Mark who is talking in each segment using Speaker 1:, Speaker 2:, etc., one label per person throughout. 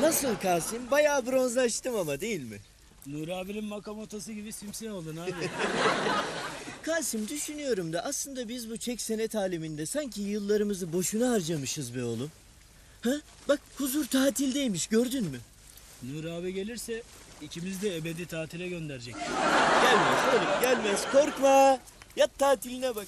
Speaker 1: Nasıl Kasım? Bayağı bronzlaştım ama değil mi?
Speaker 2: Nuri abinin makamotosu gibi simsiyah oldun abi.
Speaker 1: Kasım düşünüyorum da aslında biz bu çek senet aleminde sanki yıllarımızı boşuna harcamışız be oğlum. Ha? Bak huzur tatildeymiş gördün mü?
Speaker 2: Nuri abi gelirse ikimiz de ebedi tatile gönderecek.
Speaker 1: Gelmez oğlum gelmez korkma. Yat tatiline bak.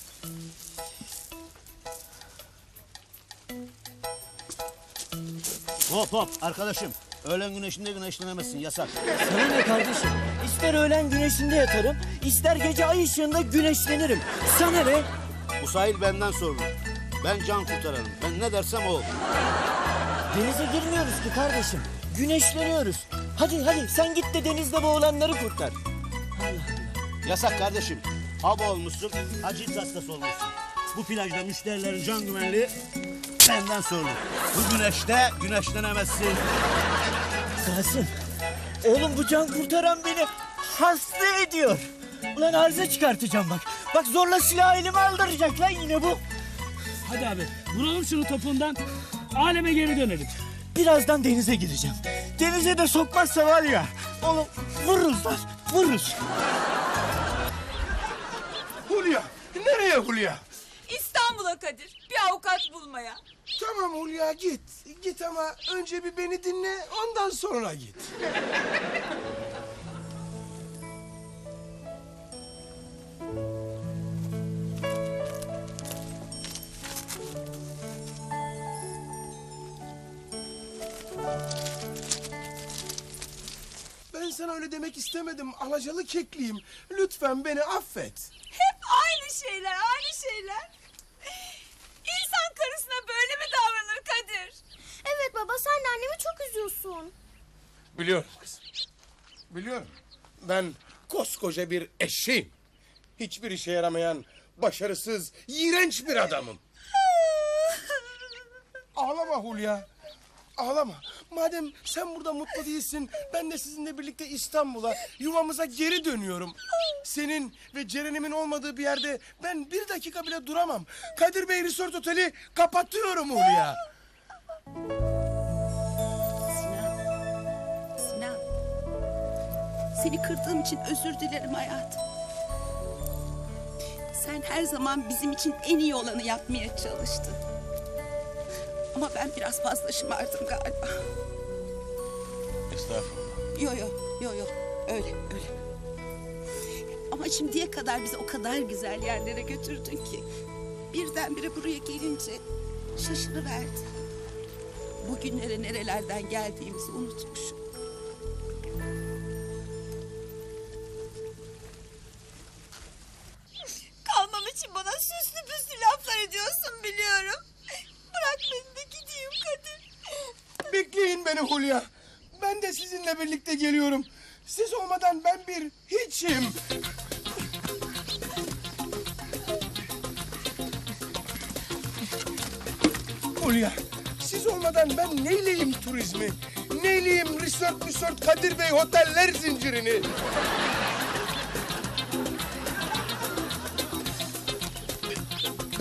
Speaker 3: Hop hop arkadaşım. Öğlen güneşinde güneşlenemezsin yasak.
Speaker 1: Sana ne kardeşim? İster öğlen güneşinde yatarım, ister gece ay ışığında güneşlenirim. Sana ne?
Speaker 3: Bu sahil benden sorulur. Ben can kurtarırım. Ben ne dersem o olur.
Speaker 1: Denize girmiyoruz ki kardeşim. Güneşleniyoruz. Hadi hadi sen git de denizde boğulanları kurtar. Allah Allah.
Speaker 3: Yasak kardeşim. Hava olmuşsun, acil hastası olmuşsun. Bu plajda müşterilerin can güvenliği benden sorulur. Bu güneşte güneşlenemezsin.
Speaker 1: Kasım. Oğlum bu can kurtaran beni hasta ediyor. Ulan arıza çıkartacağım bak. Bak zorla silah elime aldıracak lan yine bu.
Speaker 2: Hadi abi vuralım şunu topundan. Aleme geri dönelim.
Speaker 1: Birazdan denize gireceğim. Denize de sokmazsa var ya. Oğlum vururuz lan vururuz.
Speaker 4: Hulya, nereye Hulya?
Speaker 5: İstanbul'a Kadir. Bir avukat bulmaya.
Speaker 4: Tamam Hulya git. Git ama önce bir beni dinle ondan sonra git. Ben sana öyle demek istemedim. Alacalı kekliyim. Lütfen beni affet.
Speaker 5: Hep aynı şeyler, aynı şeyler. İnsan karısına böyle mi davranır Kadir?
Speaker 6: Evet baba sen de annemi çok üzüyorsun.
Speaker 4: Biliyorum kızım. Biliyorum. Ben koskoca bir eşeğim. Hiçbir işe yaramayan, başarısız, iğrenç bir adamım. Ağlama Hulya. Ağlama. Madem sen burada mutlu değilsin, ben de sizinle birlikte İstanbul'a, yuvamıza geri dönüyorum. Senin ve Ceren'imin olmadığı bir yerde ben bir dakika bile duramam. Kadir Bey Resort Oteli kapatıyorum Hulya.
Speaker 7: Sinan. Sinan. Seni kırdığım için özür dilerim hayatım. Sen her zaman bizim için en iyi olanı yapmaya çalıştın. Ama ben biraz fazla şımardım galiba.
Speaker 3: Estağfurullah.
Speaker 7: Yo yo yo yo öyle öyle. Ama şimdiye kadar bizi o kadar güzel yerlere götürdün ki. Birdenbire buraya gelince şaşırıverdim. Bugünlere nerelerden geldiğimizi unutmuşum.
Speaker 4: Beni Hulya. Ben de sizinle birlikte geliyorum. Siz olmadan ben bir hiçim. Hulya, siz olmadan ben neyleyim turizmi? Neyleyim resort resort Kadir Bey oteller zincirini?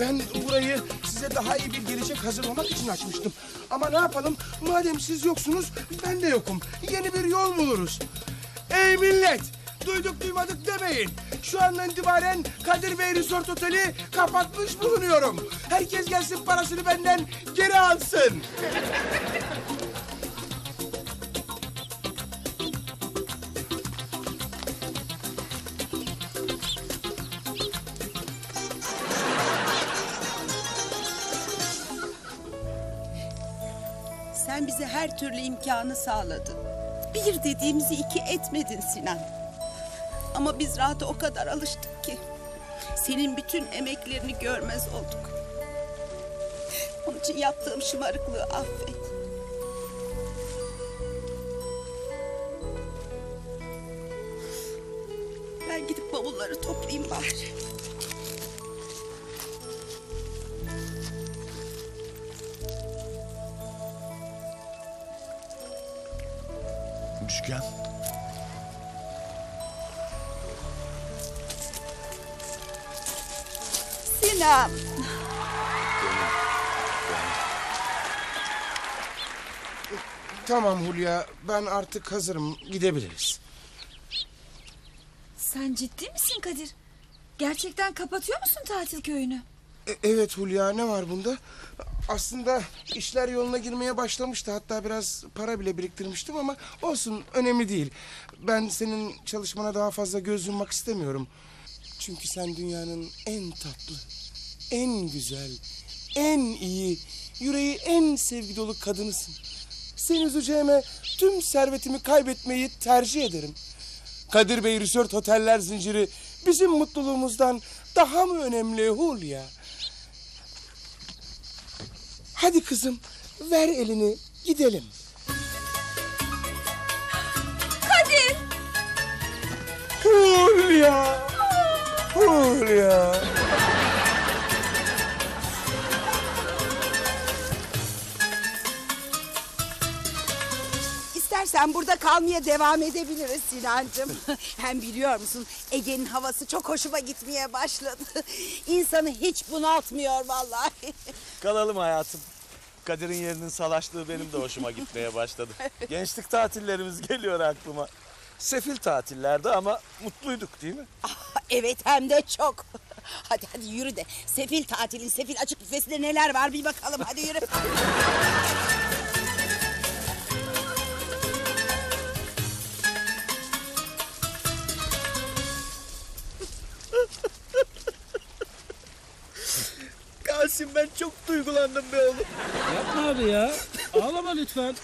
Speaker 4: Ben burayı size daha iyi bir gelecek hazırlamak için açmıştım. Ama ne yapalım? Madem siz yoksunuz, ben de yokum. Yeni bir yol buluruz. Ey millet! Duyduk duymadık demeyin. Şu andan itibaren Kadir Bey Resort Oteli kapatmış bulunuyorum. Herkes gelsin parasını benden geri alsın.
Speaker 7: Sen bize her türlü imkanı sağladın. Bir dediğimizi iki etmedin Sinan. Ama biz rahata o kadar alıştık ki. Senin bütün emeklerini görmez olduk. Onun için yaptığım şımarıklığı affet. Ben gidip bavulları toplayayım bari.
Speaker 3: Müşken.
Speaker 7: Sinan.
Speaker 4: Tamam Hulya ben artık hazırım gidebiliriz.
Speaker 5: Sen ciddi misin Kadir? Gerçekten kapatıyor musun tatil köyünü?
Speaker 4: E- evet Hulya ne var bunda? Aslında işler yoluna girmeye başlamıştı. Hatta biraz para bile biriktirmiştim ama olsun önemli değil. Ben senin çalışmana daha fazla göz yummak istemiyorum. Çünkü sen dünyanın en tatlı, en güzel, en iyi, yüreği en sevgi dolu kadınısın. Seni üzeceğime tüm servetimi kaybetmeyi tercih ederim. Kadir Bey Resort Oteller zinciri bizim mutluluğumuzdan daha mı önemli Hulya? Hadi kızım ver elini gidelim.
Speaker 5: Kadir!
Speaker 4: Hulya. Hulya.
Speaker 7: İstersen burada kalmaya devam edebiliriz Sinancığım. Hem biliyor musun Ege'nin havası çok hoşuma gitmeye başladı. İnsanı hiç bunaltmıyor vallahi.
Speaker 8: Kalalım hayatım. Kadir'in yerinin salaşlığı benim de hoşuma gitmeye başladı. Gençlik tatillerimiz geliyor aklıma. Sefil tatillerde ama mutluyduk değil mi?
Speaker 7: evet hem de çok. Hadi hadi yürü de sefil tatilin sefil açık büfesinde neler var bir bakalım hadi yürü.
Speaker 1: Kasım ben çok duygulandım be oğlum.
Speaker 2: Yapma abi ya. Ağlama lütfen.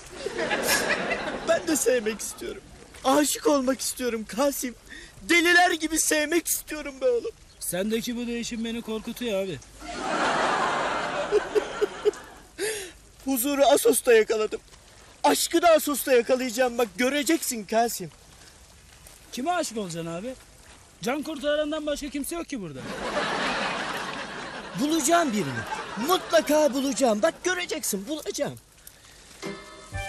Speaker 1: Ben de sevmek istiyorum. Aşık olmak istiyorum Kasım. Deliler gibi sevmek istiyorum be oğlum.
Speaker 2: Sendeki bu değişim beni korkutuyor abi.
Speaker 1: Huzuru Asos'ta yakaladım. Aşkı da Asos'ta yakalayacağım bak göreceksin Kasım.
Speaker 2: Kime aşık olacaksın abi? Can kurtarandan başka kimse yok ki burada.
Speaker 1: Bulacağım birini. Mutlaka bulacağım. Bak göreceksin bulacağım.